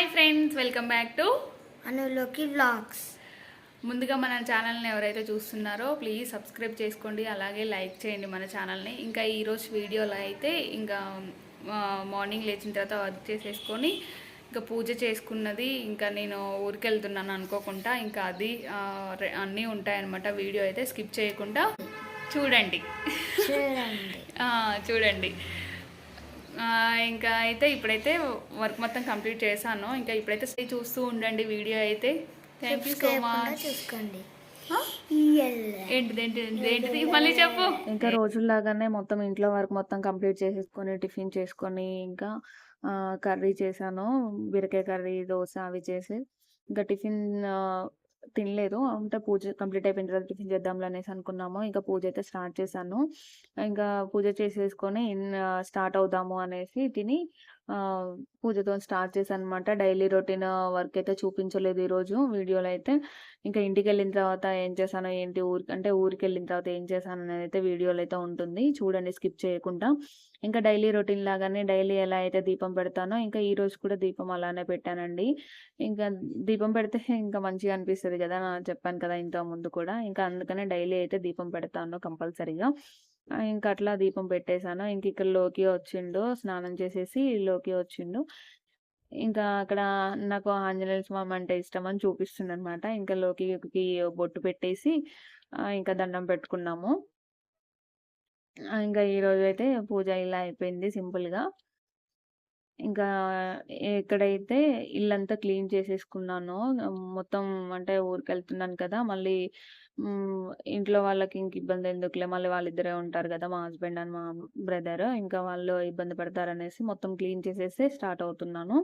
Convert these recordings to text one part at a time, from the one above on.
Hi friends welcome back to అనులోకి vlogs ముందుగా మన ఛానల్ని ఎవరైతే చూస్తున్నారో ప్లీజ్ సబ్స్క్రైబ్ చేసుకోండి అలాగే లైక్ చేయండి మన ఛానల్ని ఇంకా ఈరోజు వీడియోలో అయితే ఇంకా మార్నింగ్ లేచిన తర్వాత వర్క్ చేసేసుకొని ఇంకా పూజ చేసుకున్నది ఇంకా నేను ఊరికి వెళ్తున్నాను అనుకోకుండా ఇంకా అది అన్నీ ఉంటాయన్నమాట. వీడియో అయితే స్కిప్ చేయకుండా చూడండి. చూడండి. ఇంకా అయితే ఇప్పుడైతే వర్క్ మొత్తం కంప్లీట్ చేశాను. ఇంకా ఇప్పుడైతే చూస్తూ ఉండండి వీడియో అయితే. థ్యాంక్ యూ సో మచ్ చూసుకోండి. మళ్ళీ చెప్పు. ఇంకా రోజుల్లాగానే మొత్తం ఇంట్లో వర్క్ మొత్తం కంప్లీట్ చేసేసుకొని టిఫిన్ చేసుకొని ఇంకా కర్రీ చేశాను. బీరకాయ కర్రీ దోశ అవి చేసి ఇంకా టిఫిన్ తినలేదు. అంటే పూజ కంప్లీట్ అయిపోయిన తర్వాత టిఫిన్ చేద్దాంలో అనేసి అనుకున్నాము. ఇంకా పూజ అయితే స్టార్ట్ చేశాను. ఇంకా పూజ చేసేసుకొని స్టార్ట్ అవుదాము అనేసి తిని పూజతో స్టార్ట్ చేశాను అనమాట డైలీ రొటీన్ వర్క్ అయితే చూపించలేదు ఈరోజు వీడియోలో అయితే ఇంకా ఇంటికి వెళ్ళిన తర్వాత ఏం చేశానో ఏంటి ఊరికి అంటే ఊరికి వెళ్ళిన తర్వాత ఏం చేశాను అనేది అయితే వీడియోలో అయితే ఉంటుంది. చూడండి స్కిప్ చేయకుండా. ఇంకా డైలీ రొటీన్ లాగానే డైలీ ఎలా అయితే దీపం పెడతానో ఇంకా ఈ రోజు కూడా దీపం అలానే పెట్టానండి. ఇంకా దీపం పెడితే ఇంకా మంచిగా అనిపిస్తుంది కదా చెప్పాను కదా ఇంత ముందు కూడా. ఇంకా అందుకనే డైలీ అయితే దీపం పెడతాను కంపల్సరీగా. ఇంకా అట్లా దీపం పెట్టేశాను. ఇంక ఇక్కడ లోకి వచ్చిండు స్నానం చేసేసి లోకి వచ్చిండు. ఇంకా అక్కడ నాకు ఆంజనేయ స్వామి అంటే ఇష్టం అని చూపిస్తుంది అనమాట ఇంకా లోకికి బొట్టు పెట్టేసి ఇంకా దండం పెట్టుకున్నాము. ఇంకా ఈరోజు అయితే పూజ ఇలా అయిపోయింది సింపుల్గా. ఇంకా ఎక్కడైతే ఇల్లంతా క్లీన్ చేసేసుకున్నాను మొత్తం అంటే ఊరికి వెళ్తున్నాను కదా మళ్ళీ ఇంట్లో వాళ్ళకి ఇంక ఇబ్బంది ఎందుకులే మళ్ళీ వాళ్ళిద్దరే ఉంటారు కదా మా హస్బెండ్ అండ్ మా బ్రదర్ ఇంకా వాళ్ళు ఇబ్బంది పడతారనేసి మొత్తం క్లీన్ చేసేసి స్టార్ట్ అవుతున్నాను.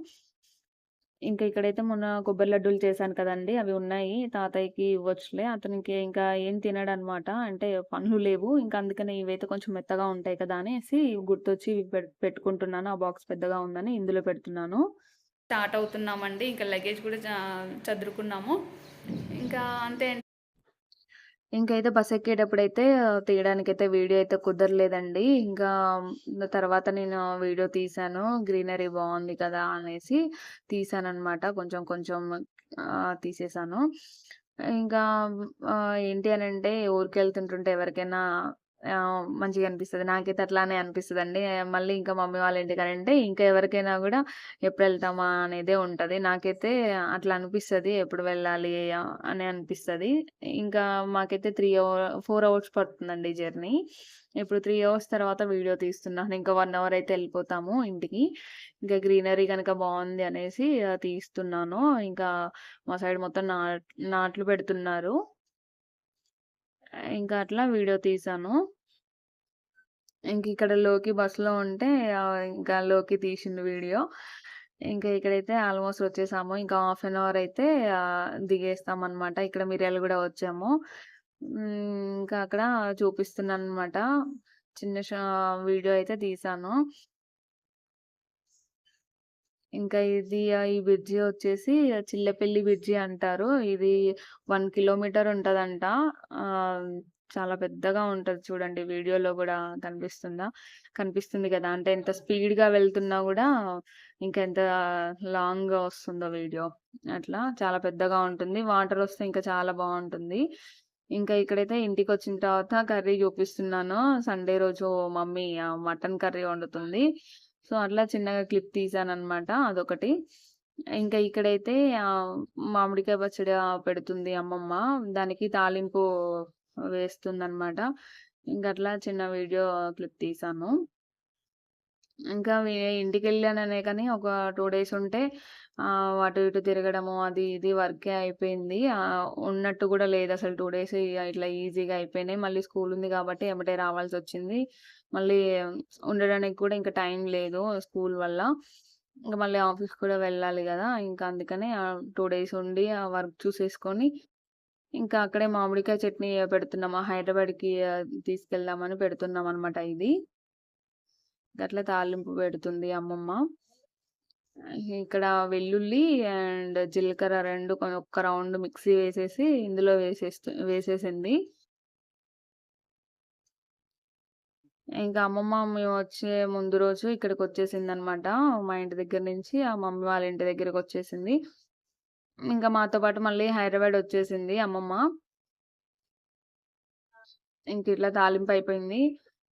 ఇంకా ఇక్కడైతే మొన్న కొబ్బరి లడ్డూలు చేశాను కదండి అవి ఉన్నాయి. తాతయ్యకి ఇవ్వచ్చులే. అతనికి ఇంకా ఏం తినడు అనమాట అంటే పనులు లేవు. ఇంకా అందుకనే ఇవైతే కొంచెం మెత్తగా ఉంటాయి కదా అనేసి గుర్తొచ్చి ఇవి పెట్టుకుంటున్నాను. ఆ బాక్స్ పెద్దగా ఉందని ఇందులో పెడుతున్నాను. స్టార్ట్ అవుతున్నామండి. ఇంకా లగేజ్ కూడా చదురుకున్నాము. ఇంకా అంతే ఇంకైతే బస్ ఎక్కేటప్పుడైతే అయితే వీడియో అయితే కుదరలేదండి. ఇంకా తర్వాత నేను వీడియో తీశాను. గ్రీనరీ బాగుంది కదా అనేసి తీసాను అనమాట కొంచెం కొంచెం తీసేశాను. తీసేసాను ఇంకా ఏంటి అని అంటే ఊరికి వెళ్తుంటుంటే ఎవరికైనా మంచిగా అనిపిస్తుంది. నాకైతే అట్లానే అనిపిస్తుంది అండి మళ్ళీ ఇంకా మమ్మీ వాళ్ళ ఇంటికి అంటే ఇంకా ఎవరికైనా కూడా ఎప్పుడు వెళ్తామా అనేదే ఉంటుంది. నాకైతే అట్లా అనిపిస్తుంది. ఎప్పుడు వెళ్ళాలి అని అనిపిస్తుంది. ఇంకా మాకైతే త్రీ అవర్ ఫోర్ అవర్స్ పడుతుందండి జర్నీ. ఇప్పుడు త్రీ అవర్స్ తర్వాత వీడియో తీస్తున్నాను. ఇంకా వన్ అవర్ అయితే వెళ్ళిపోతాము ఇంటికి. ఇంకా గ్రీనరీ కనుక బాగుంది అనేసి తీస్తున్నాను. ఇంకా మా సైడ్ మొత్తం నా నాట్లు పెడుతున్నారు. ఇంకా అట్లా వీడియో తీసాను. ఇంక ఇక్కడ లోకి బస్సులో ఉంటే ఇంకా లోకి తీసిండు వీడియో. ఇంకా ఇక్కడైతే ఆల్మోస్ట్ వచ్చేసాము. ఇంకా హాఫ్ అన్ అవర్ అయితే దిగేస్తాం అనమాట ఇక్కడ మిర్యాలు కూడా వచ్చాము. ఇంకా అక్కడ చూపిస్తున్నాను అనమాట చిన్న వీడియో అయితే తీసాను. ఇంకా ఇది ఈ బ్రిడ్జి వచ్చేసి చిల్లపల్లి బ్రిడ్జి అంటారు. ఇది వన్ కిలోమీటర్ ఉంటదంట. చాలా పెద్దగా ఉంటుంది చూడండి. వీడియోలో కూడా కనిపిస్తుందా? కనిపిస్తుంది కదా. అంటే ఎంత స్పీడ్గా వెళ్తున్నా కూడా ఇంకా ఎంత లాంగ్గా వస్తుందో వీడియో. అట్లా చాలా పెద్దగా ఉంటుంది. వాటర్ వస్తే ఇంకా చాలా బాగుంటుంది. ఇంకా ఇక్కడైతే ఇంటికి వచ్చిన తర్వాత కర్రీ చూపిస్తున్నాను. సండే రోజు మమ్మీ మటన్ కర్రీ వండుతుంది. సో అట్లా చిన్నగా క్లిప్ తీసాను అనమాట అదొకటి. ఇంకా ఇక్కడైతే మామిడికాయ పచ్చడి పెడుతుంది అమ్మమ్మ. దానికి తాలింపు వేస్తుంది అనమాట ఇంకా అట్లా చిన్న వీడియో క్లిప్ తీసాను. ఇంకా ఇంటికి వెళ్ళాననే కానీ ఒక టూ డేస్ ఉంటే అటు ఇటు తిరగడము అది ఇది వర్కే అయిపోయింది. ఉన్నట్టు కూడా లేదు అసలు టూ డేస్ ఇట్లా ఈజీగా అయిపోయినాయి. మళ్ళీ స్కూల్ ఉంది కాబట్టి ఎమ్మటే రావాల్సి వచ్చింది. మళ్ళీ ఉండడానికి కూడా ఇంకా టైం లేదు స్కూల్ వల్ల. ఇంకా మళ్ళీ ఆఫీస్ కూడా వెళ్ళాలి కదా ఇంకా అందుకనే టూ డేస్ ఉండి ఆ వర్క్ చూసేసుకొని ఇంకా అక్కడే మామిడికాయ చట్నీ పెడుతున్నాము హైదరాబాద్కి తీసుకెళ్దామని పెడుతున్నాం అనమాట ఇది. అట్లా తాలింపు పెడుతుంది అమ్మమ్మ. ఇక్కడ వెల్లుల్లి అండ్ జీలకర్ర రెండు ఒక్క రౌండ్ మిక్సీ వేసేసి ఇందులో వేసేస్తు వేసేసింది ఇంకా అమ్మమ్మ మేము వచ్చే ముందు రోజు ఇక్కడికి వచ్చేసింది అనమాట మా ఇంటి దగ్గర నుంచి ఆ మమ్మీ వాళ్ళ ఇంటి దగ్గరకి వచ్చేసింది. ఇంకా మాతో పాటు మళ్ళీ హైదరాబాద్ వచ్చేసింది అమ్మమ్మ. ఇంక ఇట్లా తాలింపు అయిపోయింది.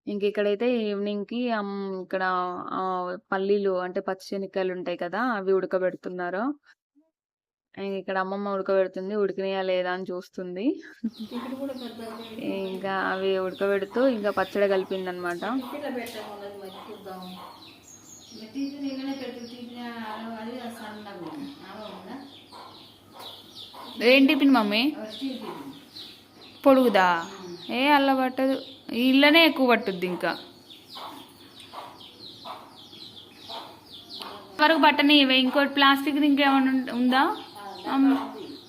ఇంక ఇక్కడైతే ఈవినింగ్‌కి ఇక్కడ పల్లీలు అంటే పచ్చి శనక్కాయలు ఉంటాయి కదా! అవి ఉడకబెడుతున్నారు. ఇంక ఇక్కడ అమ్మమ్మ ఉడకబెడుతుంది. ఉడికినాయా లేదా అని చూస్తుంది. ఇంకా అవి ఉడకబెడుతూ ఇంకా పచ్చడి కలిపిందనమాట. ఏం టిఫిన్ మమ్మీ పొడుగుదా ఏ అల్ల పట్టదు ఇళ్ళనే ఎక్కువ పట్టుద్ది ఇంకా. వరకు బట్టని ఇవే. ఇంకోటి ప్లాస్టిక్ ఇంకేమైనా ఉందా?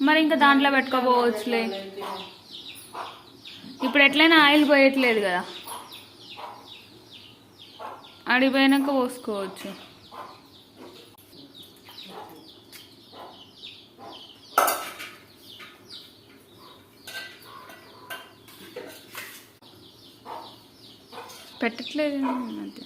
మరి ఇంకా దాంట్లో పెట్టుకోపోవచ్చులే. ఇప్పుడు ఎట్లయినా ఆయిల్ పోయట్లేదు కదా. అడిగిపోయినాక పోసుకోవచ్చు. పెట్టట్లేదు మధ్య.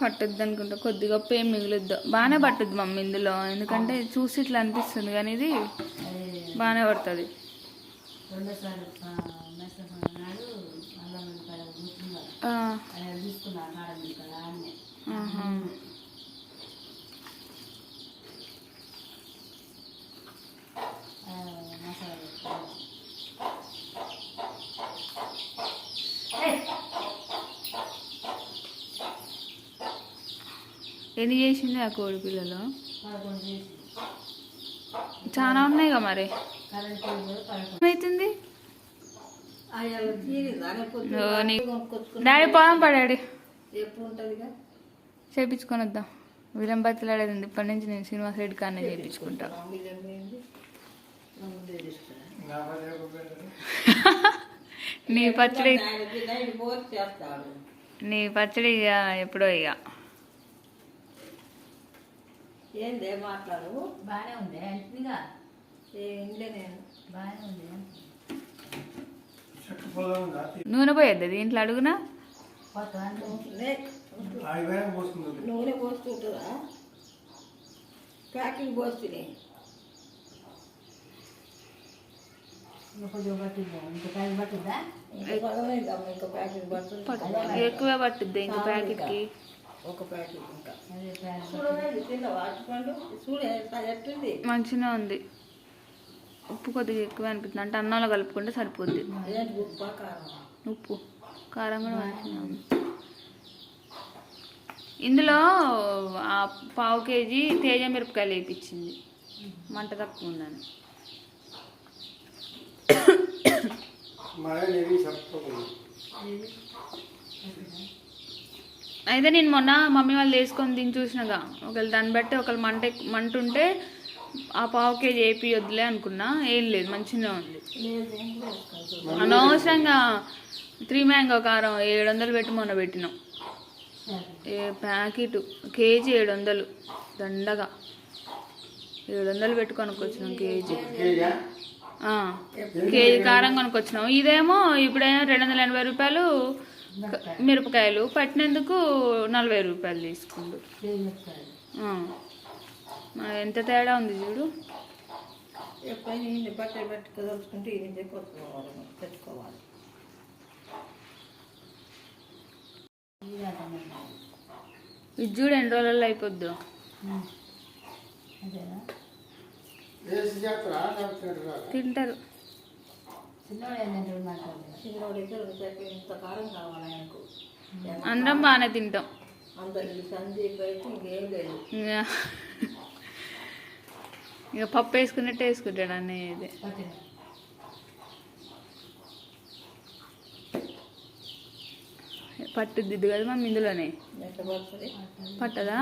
పట్టుద్ది అనుకుంటా. కొద్దిగా ఉప్పు ఏం మిగులుద్దు. బాగానే పట్టుద్ది మమ్మీ ఇందులో. ఎందుకంటే చూసి ఇట్లా అనిపిస్తుంది. కానీ ఇది బాగానే పడుతుంది. ఎన్ని చేసింది ఆ కోడి పిల్లలు? చాలా ఉన్నాయిగా మరి. ఏమవుతుంది కొనుక్కొచ్చుకుని డాడీ పోదాం పడాడి చేపించుకొని వద్దాం విలంబతులాడేది ఉంది ఇప్పటి నుంచి నేను శ్రీనివాస్ రెడ్డి కాన్నే చేయించుకుంటా నా పచ్చడి నీ పచ్చడి ఇక ఎప్పుడో ఇక ఏంది మాట్లాడు? బాగానే ఉంది అంటుగా ఏంలే నేను. బాగానే ఉంది. నూనె పోయొద్దు దీంట్లో అడుగునా? నూనె పోస్తుంటుందా? ప్యాకింగ్ పోస్తుంది ఎక్కువే పట్టుద్ది ఇంక ప్యాకెట్కి? ఒక ప్యాకెట్ ఇంకా. మంచిగా ఉంది. ఉప్పు కొద్దిగా ఎక్కువ అనిపిస్తుంది. అంటే అన్నంలో కలుపుకుంటే సరిపోద్ది. ఉప్పు కారం ఉప్పు. కారం కూడా మంచిగా ఉంది. ఇందులో ఆ పావు కేజీ తేజ మిరపకాయలు వేయించింది మంట తక్కువ ఉందని. అయితే నేను మొన్న మమ్మీ వాళ్ళు వేసుకొని తిని చూసినగా ఒకవేళ దాన్ని బట్టి ఒకవేళ మంట మంట ఉంటే ఆ పావు కేజీ ఏపీ వద్దులే అనుకున్నా ఏం లేదు మంచిగా ఉంది. అనవసరంగా త్రీ మ్యాంగో కారం ఏడు వందలు పెట్టి మొన్న పెట్టినాం. ఏ ప్యాకెట్ కేజీ ఏడు వందలు దండగా. ఏడు వందలు పెట్టి కొనుక్కొచ్చినాం కేజీ. కేజీ కారం కొనుక్కొచ్చినాం. ఇదేమో ఇప్పుడేమో రెండు వందల ఎనభై రూపాయలు మిరపకాయలు. పట్టినందుకు నలభై రూపాయలు తీసుకుండు. ఎంత తేడా ఉంది చూడు. బట్టలు పెట్టుకోదలుచుకుంటే పెట్టుకోవాలి. ఇది చూడు ఎన్ని రోజులలో అయిపోద్దు. తింటారు. చిన్నోడైతే రెండు చెప్పి ఇంత కారం కావాలి ఆయనకు అందరం బాగానే తింటాం. అందరికి సందీప్ అయితే ఇంకేం లేదు ఇంకా ఇక పప్పు వేసుకున్నట్టు వేసుకుంటాడు ఇది పట్టుద్ది కదా మమ్మీ ఇందులోనే పట్టదా?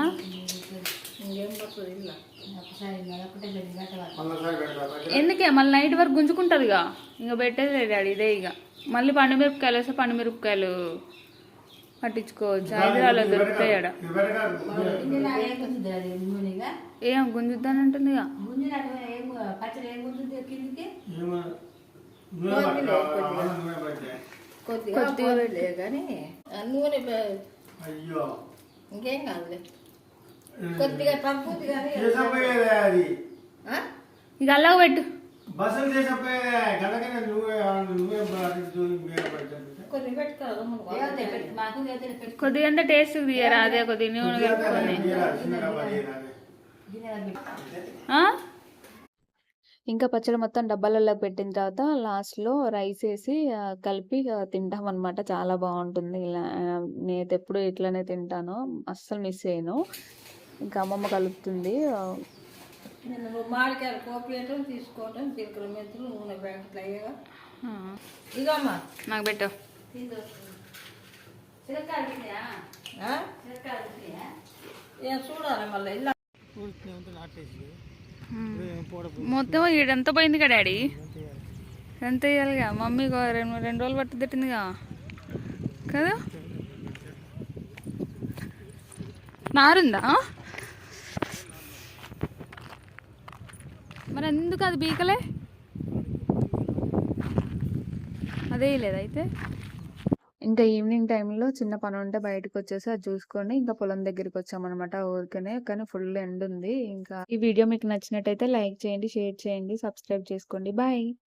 ఎందుకే? మళ్ళీ నైట్ వరకు గుంజుకుంటుందిగా. ఇంకా పెట్టేది లేదు డాడీ ఇదే ఇక. మళ్ళీ పండు మిరపకాయలు వేస్తే పండు మిరపకాయలు పట్టించుకోవచ్చు. హైదరాబాద్లో దొరుకుతాయి ఆడ. గుంజినా ఏం అది గుంజుద్దానంటుంది ఇక. కొద్దిగా కొద్దిగా పోనీలే కానీ నూనె ఇంకేం కాదులే. కొద్దిగా చేసపోయేదే అది? ఇక పెట్టు. బస్సులు చేసపోయేదే. నువ్వే నువ్వే పెట్టుకోవాలి కొద్దిగా అంతా టేస్ట్ తీయరా అదే కొద్దిగా నూనె కొద్దిగా కలుపుకొని తీయరా, చిన్న డబ్బా తీయరా అది. గిన్నెలో పెట్టు ఆ? ఇంకా పచ్చడి మొత్తం డబ్బాలలో పెట్టిన తర్వాత లాస్ట్లో రైస్ వేసి కలిపి తింటాం అనమాట చాలా బాగుంటుంది. ఇలా నేనైతే ఎప్పుడు ఇట్లనే తింటాను. అస్సలు మిస్ చేయను. ఇంకా అమ్మమ్మ కలుపుతుంది. మామిడికాయలు కోపియటం తీసుకోవటం జీలకర్ర మెంతులు నూనె ప్యాకెట్లు అయ్యేగా నాకు పెట్టు. చూడాలి మళ్ళీ? మొత్తం ఈడంతా పోయింది కదా డాడీ? ఎంత వేయాలిగా మమ్మీ రెండు రెండు రోజులు పట్టు తిట్టిందిగా. కదా? నారుందా? మరి ఎందుకు అది బీకలే? అదే లేదు అయితే. ఇంకా ఈవినింగ్ టైంలో చిన్న పని ఉంటే బయటకు వచ్చేసి అది చూసుకొని ఇంకా పొలం దగ్గరికి వచ్చామన్నమాట ఊరికనే. కానీ ఫుల్ ఎండ్ ఉంది. ఇంకా ఈ వీడియో మీకు నచ్చినట్టయితే లైక్ చేయండి షేర్ చేయండి సబ్స్క్రైబ్ చేసుకోండి. బాయ్.